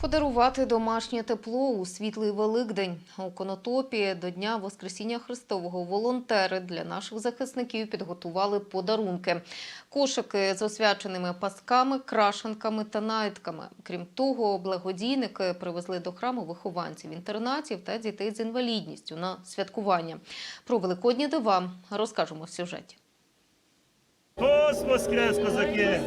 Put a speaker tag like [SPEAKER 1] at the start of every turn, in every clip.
[SPEAKER 1] Подарувати домашнє тепло у світлий Великдень у Конотопі до Дня Воскресіння Христового волонтери для наших захисників підготували подарунки. Кошики з освяченими пасками, крашенками та найтками. Крім того, благодійники привезли до храму вихованців інтернатів та дітей з інвалідністю на святкування. Про великодні дива розкажемо в сюжеті.
[SPEAKER 2] Христос воскрес, козаки!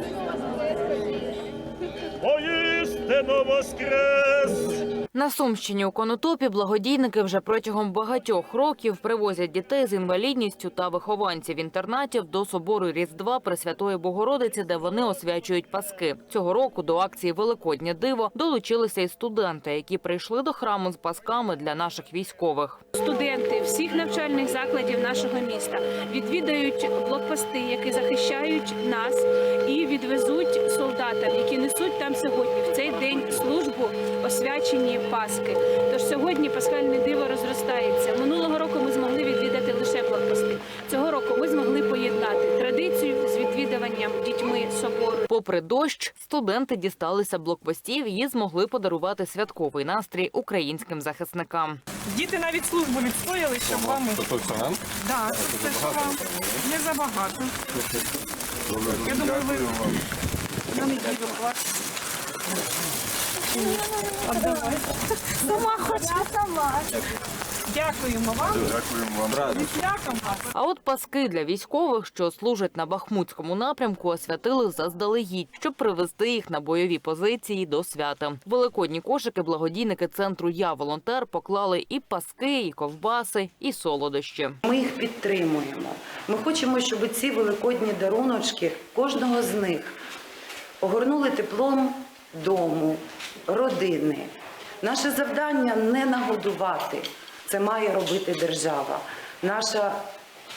[SPEAKER 2] Воістину воскрес!
[SPEAKER 3] На Сумщині у Конотопі благодійники вже протягом багатьох років привозять дітей з інвалідністю та вихованців інтернатів до собору Різдва Пресвятої Богородиці, де вони освячують паски. Цього року до акції Великоднє диво долучилися і студенти, які прийшли до храму з пасками для наших військових.
[SPEAKER 4] Студенти всіх навчальних закладів нашого міста відвідають блокпости, які захищають нас, і відвезуть солдатам, які несуть там сьогодні в цей день службу освячені Паски. Тож сьогодні пасхальне диво розростається. Минулого року ми змогли відвідати лише блокпости. Цього року ми змогли поєднати традицію з відвідуванням дітьми собору.
[SPEAKER 3] Попри дощ, студенти дісталися блокпостів і змогли подарувати святковий настрій українським захисникам.
[SPEAKER 5] Діти навіть службу відстояли, щоб вам. Да, це ж вам не забагато. Я думаю, ви на неділю. Отдавай. Сама хочу. Дякуємо вам. Дякуємо вам. Вас.
[SPEAKER 3] А от паски для військових, що служать на Бахмутському напрямку, освятили заздалегідь, щоб привезти їх на бойові позиції до свята. Великодні кошики благодійники центру Я волонтер поклали і паски, і ковбаси, і солодощі.
[SPEAKER 6] Ми їх підтримуємо. Ми хочемо, щоб ці великодні даруночки кожного з них огорнули теплом дому, родини. Наше завдання не нагодувати. Це має робити держава. Наше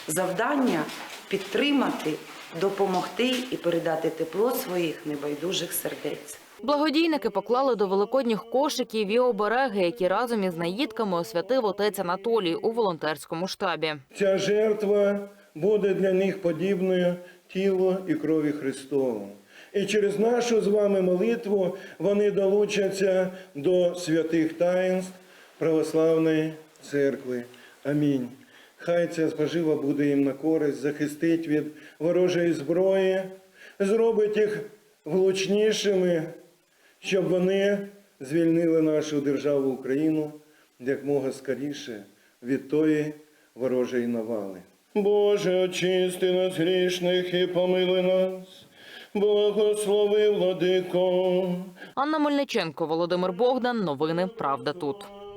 [SPEAKER 6] завдання підтримати, допомогти і передати тепло своїх небайдужих сердець.
[SPEAKER 3] Благодійники поклали до великодніх кошиків і обереги, які разом із наїдками освятив отець Анатолій у волонтерському штабі.
[SPEAKER 7] Ця жертва буде для них подібною тілу і крові Христову. І через нашу з вами молитву вони долучаться до святих таїнств православної церкви. Амінь. Хай ця спожива буде їм на користь, захистить від ворожої зброї, зробить їх влучнішими, щоб вони звільнили нашу державу Україну якмога скоріше від тої ворожої навали. Боже, очисти нас грішних і помили нас, благослови владико.
[SPEAKER 3] Анна Мельниченко, Володимир Богдан. Новини Правда тут.